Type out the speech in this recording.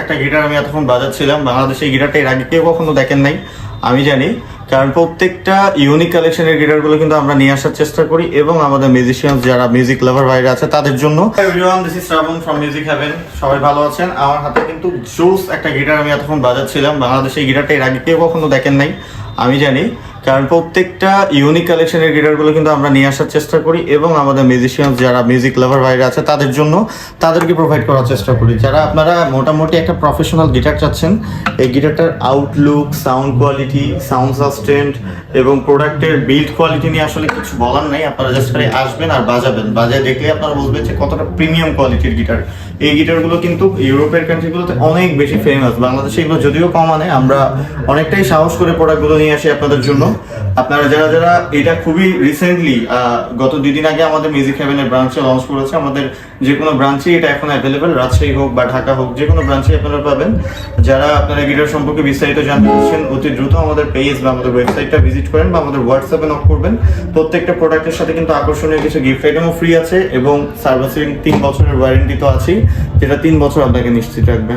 একটা গিটার আমি এতক্ষণ বাজাচ্ছিলাম। বাংলাদেশে এই গিটারটা এর আগে কেউ কখনো দেখেন নাই, আমি জানি। কারণ প্রত্যেকটা ইউনিক কালেকশনের গিটারগুলো কিন্তু আমরা নিয়ে আসার চেষ্টা করি এবং আমাদের মিউজিশিয়ান যারা মিউজিক লাভার বাইরে আছে, তাদের জন্য। শ্রাবণ সবাই ভালো আছেন? আমার হাতে কিন্তু জোস একটা গিটার আমি এতক্ষণ বাজাচ্ছিলাম। বাংলাদেশে এই গিটারটা এর আগে কেউ কখনো দেখেন নাই, আমি জানি। কারণ প্রত্যেকটা ইউনিক কালেকশনের গিটারগুলো কিন্তু আমরা নিয়ে আসার চেষ্টা করি এবং আমাদের মিউজিশিয়ান যারা মিউজিক লাভার বাইরে আছে, তাদের জন্য তাদেরকে প্রোভাইড করার চেষ্টা করি। যারা আপনারা মোটামুটি একটা প্রফেশনাল গিটার চাচ্ছেন, এই গিটারটার outlook sound quality sound sustain এবং প্রোডাক্টের বিল্ড কোয়ালিটি নিয়ে আসলে কিছু বলার নাই। আপনারা জাস্ট খালি আসবেন আর বাজাবেন। বাজায় দেখলে আপনারা বুঝবেন যে কতটা প্রিমিয়াম কোয়ালিটির গিটার এই গিটারগুলো কিন্তু ইউরোপের কান্ট্রিগুলোতে অনেক বেশি ফেমাস বাংলাদেশে এগুলো যদিও কম আনে, আমরা অনেকটাই সাহস করে প্রোডাক্টগুলো নিয়ে আসি আপনাদের জন্য। আপনারা যারা যারা এটা খুবই রিসেন্টলি গত দুই দিন আগে আমাদের মিউজিক হ্যাভেনের ব্রাঞ্চে লঞ্চ করেছে, আমাদের যে কোনো ব্রাঞ্চে এটা এখন অ্যাভেলেবেল রাজশাহী হোক বা ঢাকা হোক, যে কোনো ব্রাঞ্চে আপনারা পাবেন। যারা আপনারা গিটার সম্পর্কে বিস্তারিত জানতে চাচ্ছেন, অতি দ্রুত আমাদের পেজ বা আমাদের ওয়েবসাইটটা ভিজিট করেন বা আমাদের হোয়াটসঅ্যাপে নক করবেন। প্রত্যেকটা প্রোডাক্টের সাথে কিন্তু আকর্ষণীয় কিছু গিফট আইটেমও ফ্রি আছে এবং সার্ভিসিং তিন বছরের ওয়ারেন্টি তো আছেই, যেটা তিন বছর আপনাকে নিশ্চিত রাখবে।